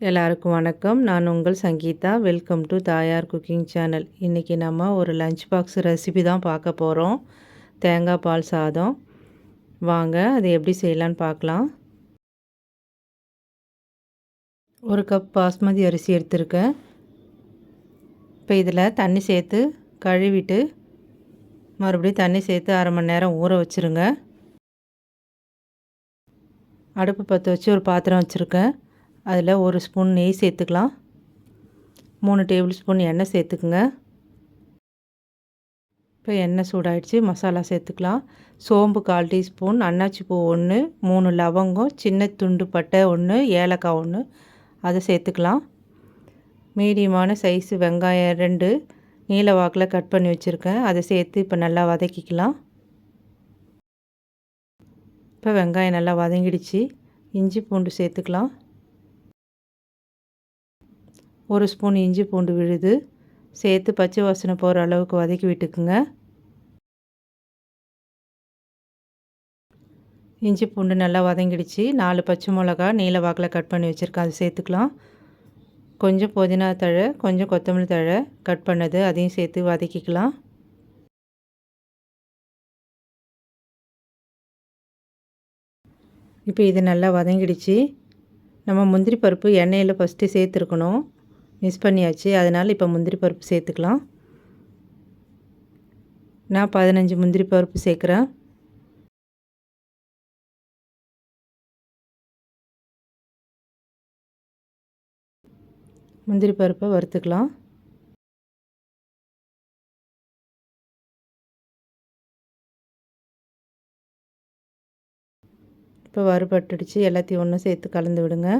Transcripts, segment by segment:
எல்லாருக்கும் வணக்கம். நான் உங்கள் Sangeetha. Welcome to Thayar cooking channel. இன்றைக்கி நம்ம ஒரு லஞ்ச் பாக்ஸ் ரெசிபி தான் பார்க்க போகிறோம் தேங்காய் பால் சாதம். வாங்க அது எப்படி செய்யலான்னு பார்க்கலாம். ஒரு கப் பாஸ்மதி அரிசி எடுத்திருக்கேன். இப்போ இதில் தண்ணி சேர்த்து கழுவிட்டு மறுபடியும் தண்ணி சேர்த்து அரை மணி நேரம் ஊற வச்சுருங்க. அடுப்பு பற்ற வச்சு ஒரு பாத்திரம் வச்சுருக்கேன். அதில் ஒரு ஸ்பூன் நெய் சேர்த்துக்கலாம். மூணு டேபிள் ஸ்பூன் எண்ணெய் சேர்த்துக்குங்க. இப்போ எண்ணெய் சூடாயிடுச்சு மசாலா சேர்த்துக்கலாம். சோம்பு கால் டீஸ்பூன் அன்னாச்சி பூ ஒன்று மூணு லவங்கம் சின்ன துண்டு பட்டை ஒன்று ஏலக்காய் ஒன்று அதை சேர்த்துக்கலாம். மீடியமான சைஸு வெங்காயம் ரெண்டு நீல வாக்கில் கட் பண்ணி வச்சுருக்கேன். அதை சேர்த்து இப்போ நல்லா வதக்கிக்கலாம். இப்போ வெங்காயம் நல்லா வதங்கிடுச்சு. இஞ்சி பூண்டு சேர்த்துக்கலாம். ஒரு ஸ்பூன் இஞ்சி பூண்டு விழுது சேர்த்து பச்சை வாசனை போகிற அளவுக்கு வதக்கி விட்டுக்குங்க. இஞ்சி பூண்டு நல்லா வதங்கிடுச்சு. நாலு பச்சை மிளகா நீல வாக்கில் கட் பண்ணி வச்சுருக்கேன். அதை சேர்த்துக்கலாம். கொஞ்சம் புதினா தழை கொஞ்சம் கொத்தமல்லி தழை கட் பண்ணது அதையும் சேர்த்து வதக்கிக்கலாம். இப்போ இது நல்லா வதங்கிடுச்சு. நம்ம முந்திரி பருப்பு எண்ணெயில் ஃபஸ்ட்டு சேர்த்துருக்கணும். மிஸ் பண்ணியாச்சு. அதனால் இப்போ முந்திரி பருப்பு சேர்த்துக்கலாம். நான் பதினஞ்சு முந்திரி பருப்பு சேர்க்குறேன். முந்திரி பருப்பை வறுத்துக்கலாம். இப்போ வறுபட்டுடுச்சு. எல்லாத்தையும் ஒன்று சேர்த்து கலந்து விடுங்க.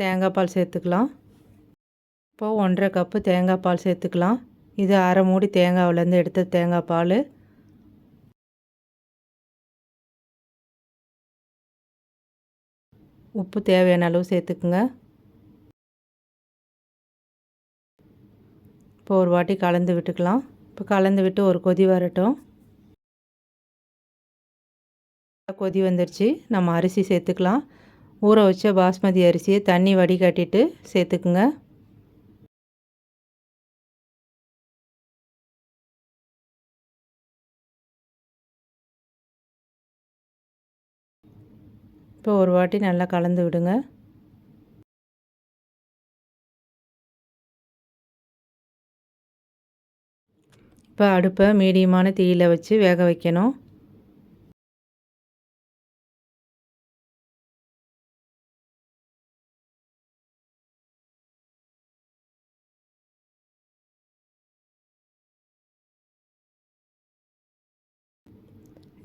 தேங்காய் பால் சேர்த்துக்கலாம். இப்போது ஒன்றரை கப்பு தேங்காய் பால் சேர்த்துக்கலாம். இது அரை மூடி தேங்காவிலேருந்து எடுத்த தேங்காய் பால். உப்பு தேவையான அளவு சேர்த்துக்குங்க. இப்போ ஒரு வாட்டி கலந்து விட்டுக்கலாம். இப்போ கலந்து விட்டு ஒரு கொதி வரட்டும். கொதி வந்துடுச்சு நம்ம அரிசி சேர்த்துக்கலாம். ஊற வச்ச பாஸ்மதி அரிசியை தண்ணி வடிகட்டிட்டு சேர்த்துக்குங்க. இப்போ ஒரு வாட்டி நல்லா கலந்து விடுங்க. இப்போ அடுப்பை மீடியமான தீயில் வச்சு வேக வைக்கணும்.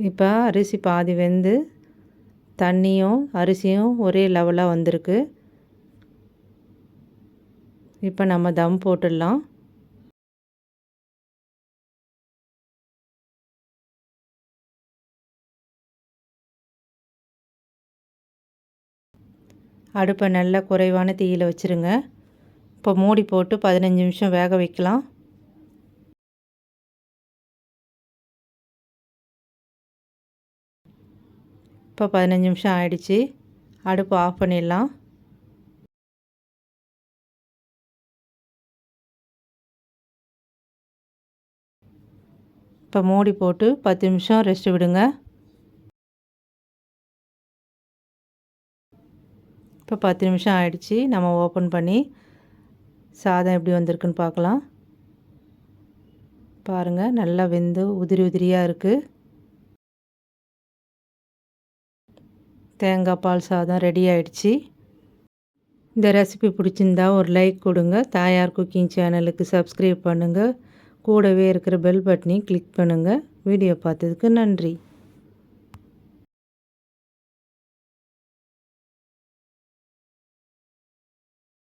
இப்போ அரிசி பாதி வெந்து தண்ணியும் அரிசியும் ஒரே லெவலாக வந்திருக்கு. இப்போ நம்ம தம் போட்டுடலாம். அடுப்பை நல்லா குறைவான தீயில் வச்சுருங்க. இப்போ மூடி போட்டு பதினஞ்சு நிமிஷம் வேக வைக்கலாம். இப்போ பதினஞ்சு நிமிஷம் ஆயிடுச்சு. அடுப்பு ஆஃப் பண்ணிடலாம். இப்போ மூடி போட்டு பத்து நிமிஷம் ரெஸ்ட் விடுங்க. இப்போ பத்து நிமிஷம் ஆயிடுச்சு. நம்ம ஓப்பன் பண்ணி சாதம் எப்படி வந்திருக்குன்னு பார்க்கலாம். பாருங்கள் நல்லா வெந்து உதிரி உதிரியாக இருக்குது தேங்காய் பால் சாதம் ரெடி ஆயிடுச்சு. இந்த ரெசிபி பிடிச்சிருந்தா ஒரு லைக் கொடுங்க. தாயார் குக்கிங் சேனலுக்கு சப்ஸ்கிரைப் பண்ணுங்கள் கூடவே இருக்கிற பெல் பட்டனையும் கிளிக் பண்ணுங்கள் வீடியோ பார்த்ததுக்கு நன்றி.